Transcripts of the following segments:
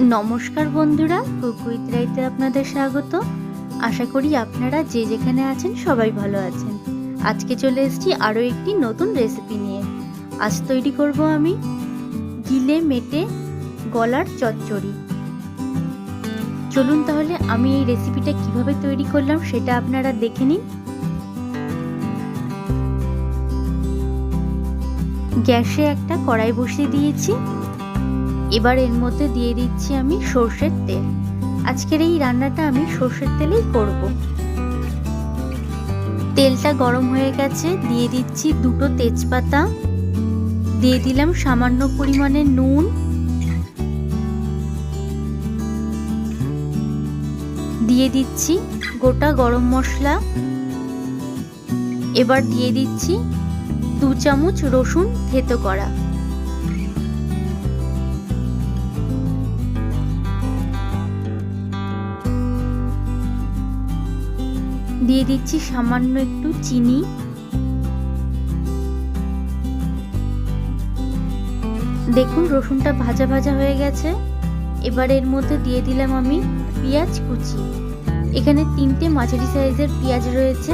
নমস্কার বন্ধুরা, কুকুইত রাইতে আপনাদের স্বাগত। আশা করি আপনারা যে যেখানে আছেন সবাই ভালো আছেন। আজকে চলে এসেছি আরও একটি নতুন রেসিপি নিয়ে। আজ তৈরি করব আমি গিলে মেটে গলার চচ্চড়ি। চলুন তাহলে আমি এই রেসিপিটা কীভাবে তৈরি করলাম সেটা আপনারা দেখে নিন। গ্যাসে একটা কড়াই বসিয়ে দিয়েছি। এবার এর মধ্যে দিয়ে দিচ্ছি আমি সর্ষের তেল। আজকের এই রান্নাটা আমি সর্ষের তেলেই করব। তেলটা গরম হয়ে গেছে, দিয়ে দিচ্ছি দুটো তেজপাতা। দিয়ে দিলাম সামান্য পরিমাণে নুন। দিয়ে দিচ্ছি গোটা গরম মশলা। এবার দিয়ে দিচ্ছি দু চামচ রসুন থেতো করা। দিয়ে দিচ্ছি সামান্য একটু চিনি। দেখুন, রসুনটা ভাজা ভাজা হয়ে গেছে। এবার এর মধ্যে দিয়ে দিলাম আমি পেঁয়াজ কুচি। এখানে তিনটে মাঝারি সাইজের পেঁয়াজ রয়েছে।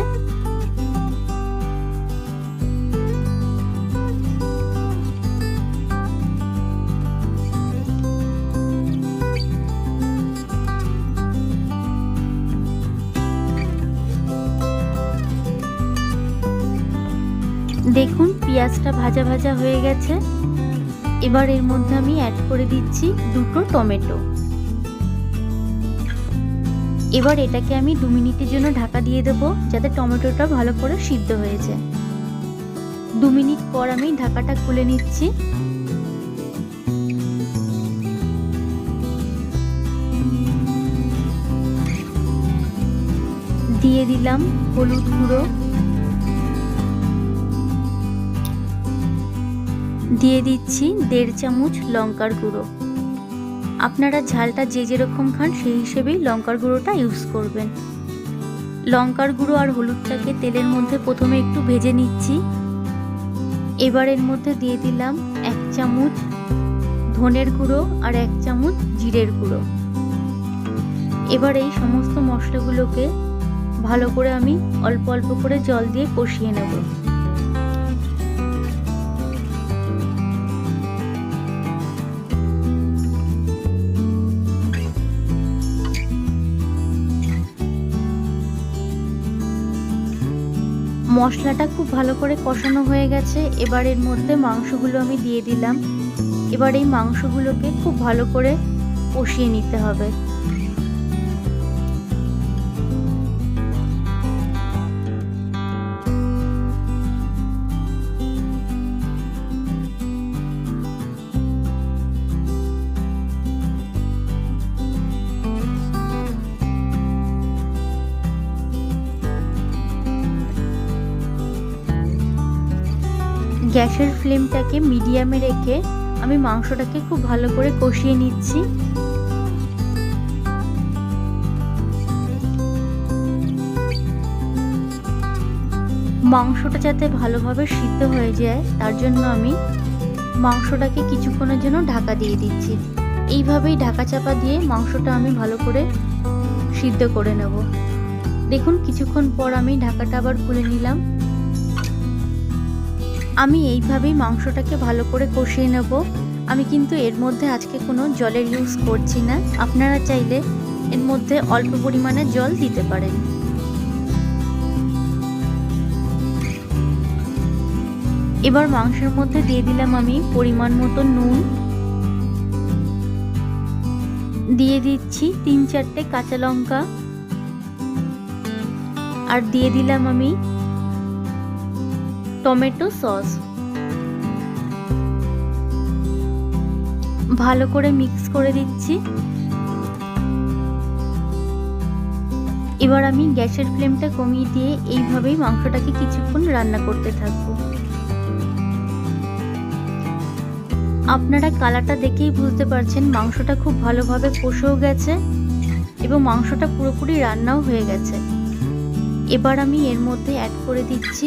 দেখুন, পেঁয়াজটা ভাজা ভাজা হয়ে গেছে। এবার এর মধ্যে আমি অ্যাড করে দিচ্ছি দুটো টমেটো। এবার এটাকে আমি দু মিনিটের জন্য ঢাকা দিয়ে দেব, যাতে টমেটোটা ভালো করে সিদ্ধ হয়ে যায়। দু মিনিট পর আমি ঢাকাটা খুলে নিচ্ছি। দিয়ে দিলাম হলুদ গুঁড়ো। দিয়ে দিচ্ছি দেড় চামচ লঙ্কার গুঁড়ো। আপনারা ঝালটা যে যেরকম খান সেই হিসেবেই লঙ্কার গুঁড়োটা ইউজ করবেন। লঙ্কার গুঁড়ো আর হলুদটাকে তেলের মধ্যে প্রথমে একটু ভেজে নিচ্ছি। এবার এর মধ্যে দিয়ে দিলাম এক চামচ ধনের গুঁড়ো আর এক চামচ জিরের গুঁড়ো। এবার এই সমস্ত মশলাগুলোকে ভালো করে আমি অল্প অল্প করে জল দিয়ে কষিয়ে নেব। মশলাটা খুব ভালো করে কষানো হয়ে গেছে। এবার এর মধ্যে মাংসগুলো আমি দিয়ে দিলাম। এবার এই মাংসগুলোকে খুব ভালো করে কষিয়ে নিতে হবে। গ্যাসের ফ্লেমটাকে মিডিয়ামে রেখে আমি মাংসটাকে খুব ভালো করে কষিয়ে নিচ্ছি। মাংসটা যাতে ভালোভাবে সিদ্ধ হয়ে যায়, তার জন্য আমি মাংসটাকে কিছুক্ষণের জন্য ঢাকা দিয়ে দিচ্ছি। এইভাবেই ঢাকা চাপা দিয়ে মাংসটা আমি ভালো করে সিদ্ধ করে নেব। দেখুন, কিছুক্ষণ পর আমি ঢাকাটা আবার খুলে নিলাম। আমি এইভাবেই মাংসটাকে ভালো করে কষিয়ে নেব। আমি কিন্তু এর মধ্যে আজকে কোনো জলের ইউজ করছি না। আপনারা চাইলে এর মধ্যে অল্প পরিমাণে জল দিতে পারেন। এবার মাংসের মধ্যে দিয়ে দিলাম আমি পরিমাণ মতো নুন। দিয়ে দিচ্ছি তিন চারটে কাঁচা লঙ্কা। আর দিয়ে দিলাম আমি টমেটো সস। ভালো করে মিক্স করে দিচ্ছি। এবার আমি গ্যাসের ফ্লেমটা কমিয়ে দিয়ে এইভাবেই মাংসটাকে কিছুক্ষণ রান্না করতে থাকব। আপনারা কালারটা দেখেই বুঝতে পারছেন মাংসটা খুব ভালোভাবে কষেও গেছে এবং মাংসটা পুরোপুরি রান্নাও হয়ে গেছে। এবার আমি এর মধ্যে অ্যাড করে দিচ্ছি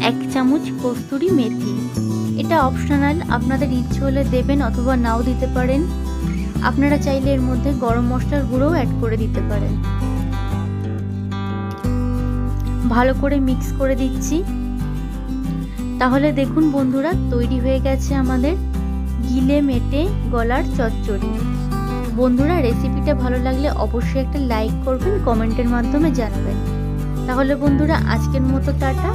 এক চামচ কস্তুরি মেথি। এটা অপশনাল আপনাদের ইচ্ছে হলে দেবেন অথবা নাও দিতে পারেন। আপনারা চাইলে এর মধ্যে গরম মশলার গুঁড়োও অ্যাড করে দিতে পারেন। ভালো করে মিক্স করে দিচ্ছি। তাহলে দেখুন বন্ধুরা, তৈরি হয়ে গেছে আমাদের গিলে মেটে গলার চচ্চড়ি। বন্ধুরা রেসিপিটা ভালো লাগলে অবশ্যই একটা লাইক করবেন কমেন্টের মাধ্যমে জানাবেন। তাহলে বন্ধুরা, আজকের মতো টাটা।